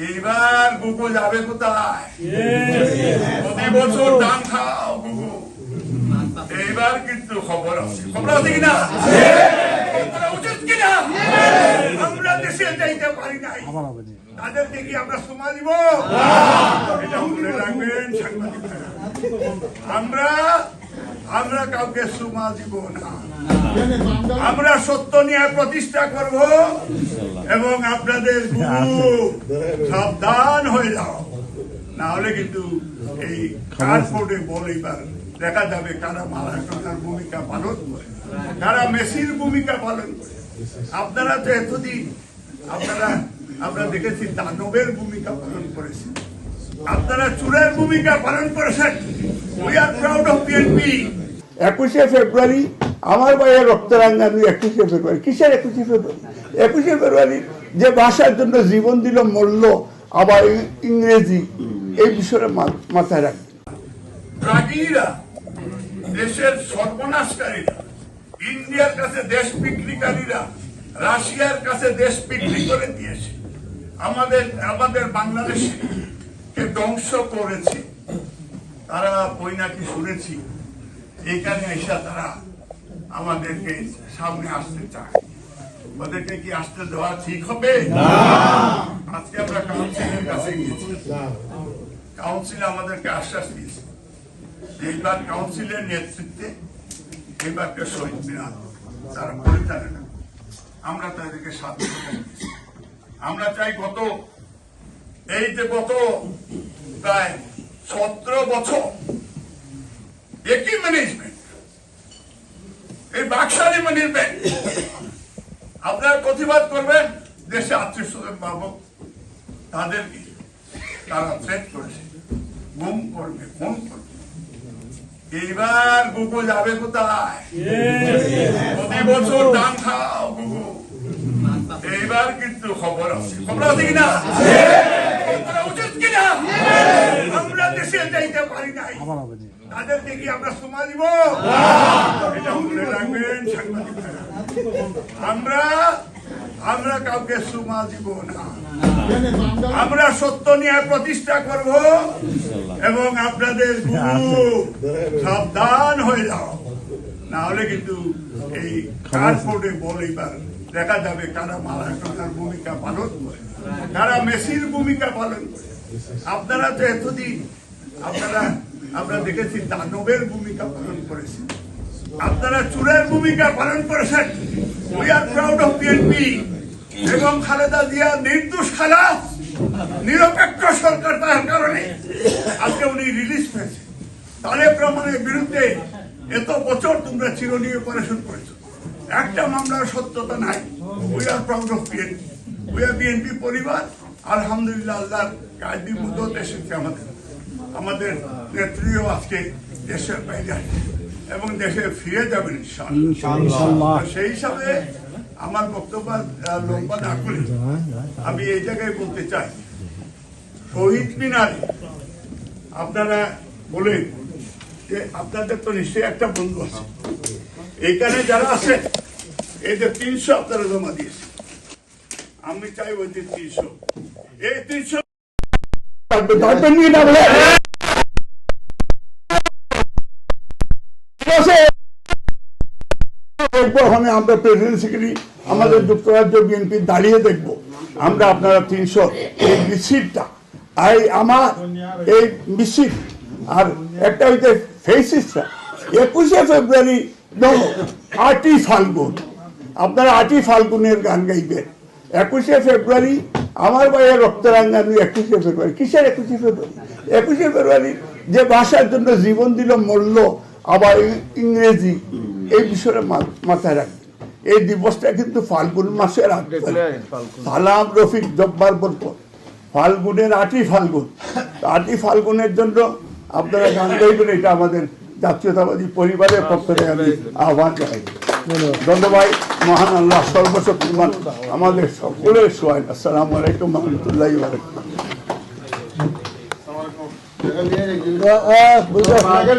এইবার গুগু যাবে কোথায়? প্রতি বছর দান খাও গুগু এইবার কিন্তু খবর আছে। খবর আছে কিনা? উচিত কিনা? আমরা দেশে যাইতে পারি নাই। তাদেরকে কি আমরা সমা দিব? এটা মনে রাখবেন আমরা আমরা কাউকে সুমা দিব না। আমরা সত্য নিয়ে প্রতিষ্ঠা করব এবং আপনাদের গুরু সাবধান হয়ে যাও। না হলে কিন্তু এই কার্ডবোর্ডে বল দেখা যাবে কারা মারাডোনার ভূমিকা পালন করে কারা মেসির ভূমিকা পালন করে। আপনারা তো এতদিন আপনারা আমরা দেখেছি দানবের ভূমিকা পালন করেছেন। আপনারা চুরের ভূমিকা পালন করেছেন। We are proud of BNP একুশে ফেব্রুয়ারি আমার ভাইয়ের রক্তরাঙ্গানি একুশে ফেব্রুয়ারি। কিসের একুশে ফেব্রুয়ারি? একুশে ফেব্রুয়ারি যে ভাষার জন্য জীবন দিল মূল্য আবার ইংরেজি এই বিষয়ে মাথায় রাখবে। রাগীরা দেশের সর্বনাশকারীরা ইন্ডিয়ার কাছে দেশ বিক্রিকারীরা রাশিয়ার কাছে দেশ বিক্রি করে দিয়েছে। আমাদের আমাদের বাংলাদেশে ধ্বংস করেছে তারা বই নাকি শুনেছি এইখানে এসে তারা আমাদেরকে সামনে আসতে চায়। ওদেরকে কি আসতে দেওয়া ঠিক হবে? আজকে আমরা কাউন্সিলের কাছে গিয়েছি। কাউন্সিল আমাদেরকে আশ্বাস দিয়েছে এইবার কাউন্সিলের নেতৃত্বে এইবারকে শহীদ মিনার তারা পরিচালনা আমরা তাদেরকে সাথে আমরা চাই গত এই যে গত প্রায় সতেরো বছর। একই ম্যানেজমেন্ট এই বাক্সারি ম্যানেজমেন্ট আপনারা প্রতিবাদ করবেন, দেশে আত্মীয় স্বজন পাবো। তাদেরকে তারা থ্রেট করেছে। গুম করবে ফোন করবে। এইবার গুগু যাবে কোথায়? প্রতি বছর দান খাও গুগু। এইবার কিন্তু খবর আছে। খবর আছে কিনা এই করা উচিত কিনা আমরা দেশে যাইতে পারি নাই তাদেরকে কি আমরা সমা দিব? আমরা আমরা কাউকে সুমা দিব না। আমরা সত্য নিয়ে প্রতিষ্ঠা করব এবং আপনাদের সাবধান হয়ে যাও। না হলে কিন্তু এই কার্ডবোর্ডে বল এবার দেখা যাবে কারা মারাডোনার ভূমিকা পালন করে, কারা মেসির ভূমিকা পালন করে। আপনারা তো এতদিন, আপনারা আমরা দেখেছি দানবের ভূমিকা পালন করেছেন আপনারা চুরের ভূমিকা পালন করেছেন। We are proud of BNP এবং খালেদা জিয়া নির্দোষ খালাস নিরপেক্ষ সরকার তার কারণে আজকে উনি রিলিজ পেয়েছে তারেক রহমানের বিরুদ্ধে এত বছর তোমরা চিরনীয় অপারেশন করেছ। একটা মামলার সত্যতা নাই। We are proud of BNP we are BNP পরিবার। আলহামদুলিল্লাহ, আল্লাহর কায়দি মুদত এসেছে আমাদের। আমাদের নেত্রীও আজকে দেশের বাইরে এবং দেশে ফিরে যাবেন সেই হিসাবে আমার বক্তব্য লম্বা না করে আমি এই জায়গায় বলতে চাই শহীদ মিনারে আপনারা বলেন যে আপনাদের তো নিশ্চয়ই একটা বন্ধু আছে। এইখানে যারা আছে এই যে তিনশো আপনারা জমা দিয়েছে আমি চাই ওই যে তিনশো। এই তিনশো দেখব ওখানে আমরা প্রেসিডেন্ট সেক্রেটারি আমাদের যুক্তরাজ্য বিএনপি দাঁড়িয়ে দেখব। আমরা আপনারা তিনশো এই মিছিলটা এই আমার এই মিছিল আর একটা হইতে ফেসিসটা একুশে ফেব্রুয়ারি আটই ফাল্গুন। আপনারা আটই ফাল্গুনের গান গাইবেন। একুশে ফেব্রুয়ারি আমার ভাইয়ের রক্তরাঙ্গানি একুশে ফেব্রুয়ারি। কিসের একুশে ফেব্রুয়ারি? একুশে ফেব্রুয়ারি যে ভাষার জন্য জীবন দিল মূল্য আবার ইংরেজি। এই বিষয়ে মাথায় রাখবেন এই দিবসটা কিন্তু ফাল্গুন মাসের আগে সালাম রফিক জব্বার বরকত ফাল্গুনের আটই ফাল্গুন। আটই ফাল্গুনের জন্য আপনারা গান গাইবেন এটা আমাদের জাতীয়তাবাদী পরিবারের পক্ষ থেকে আমি আহ্বান জানাই। ধন্যবাদ মহান আল্লাহ সর্বশক্তিমান আমাদের সকলের সোয়াই আসসালামু আলাইকুম রহমতুল্লাহ বারকাতুহু।